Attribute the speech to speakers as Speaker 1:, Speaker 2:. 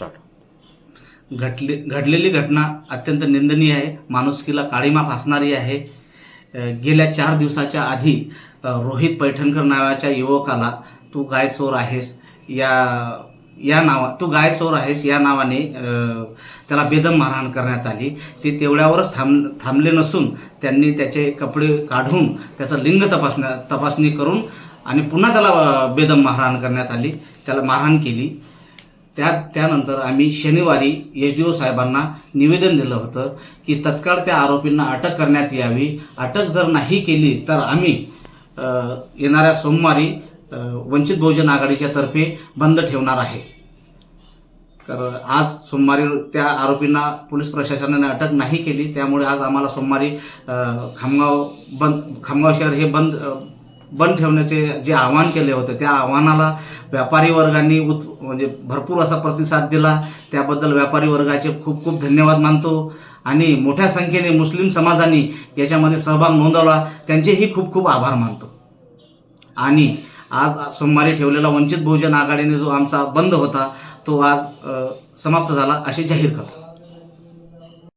Speaker 1: Start
Speaker 2: घटले घडलेली घटना अत्यंत निंदनीय आहे. माणुसकीला काळीमा फासणारी आहे. गेल्या चार दिवसाच्या आधी रोहित पैठणकर नावाच्या युवकाला तू गाय चोर आहेस या या नावा तू गाय चोर आहेस या नावाने त्याला बेदम मारहाण करण्यात आली. ते तेवढ्यावरच थांब थांबले नसून त्यांनी त्याचे कपडे काढून त्याचं लिंग तपासण्या तपासणी करून आणि पुन्हा त्याला बेदम मारहाण करण्यात आली. त्याला मारहाण केली. त्या त्यानंतर आम्ही शनिवारी एच डी ओ साहेबांना निवेदन दिलं होतं की तत्काळ त्या आरोपींना अटक करण्यात यावी. अटक जर नाही केली तर आम्ही येणाऱ्या सोमवारी वंचित बहुजन आघाडीच्या तर्फे बंद ठेवणार आहे. तर आज सोमवारी त्या आरोपींना पोलीस प्रशासनाने अटक नाही केली. त्यामुळे आज आम्हाला सोमवारी खामगाव बंद खामगाव शहर हे बंद बंद ठेवण्याचे जे आव्हान केले होते त्या आव्हानाला व्यापारी वर्गांनी उत् म्हणजे भरपूर असा प्रतिसाद दिला. त्याबद्दल व्यापारी वर्गाचे खूप खूप धन्यवाद मानतो. आणि मोठ्या संख्येने मुस्लिम समाजाने याच्यामध्ये सहभाग नोंदवला. त्यांचेही खूप खूप आभार मानतो. आणि आज सोमवारी ठेवलेला वंचित बहुजन आघाडीने जो आमचा बंद होता तो आज समाप्त झाला असे जाहीर करतो.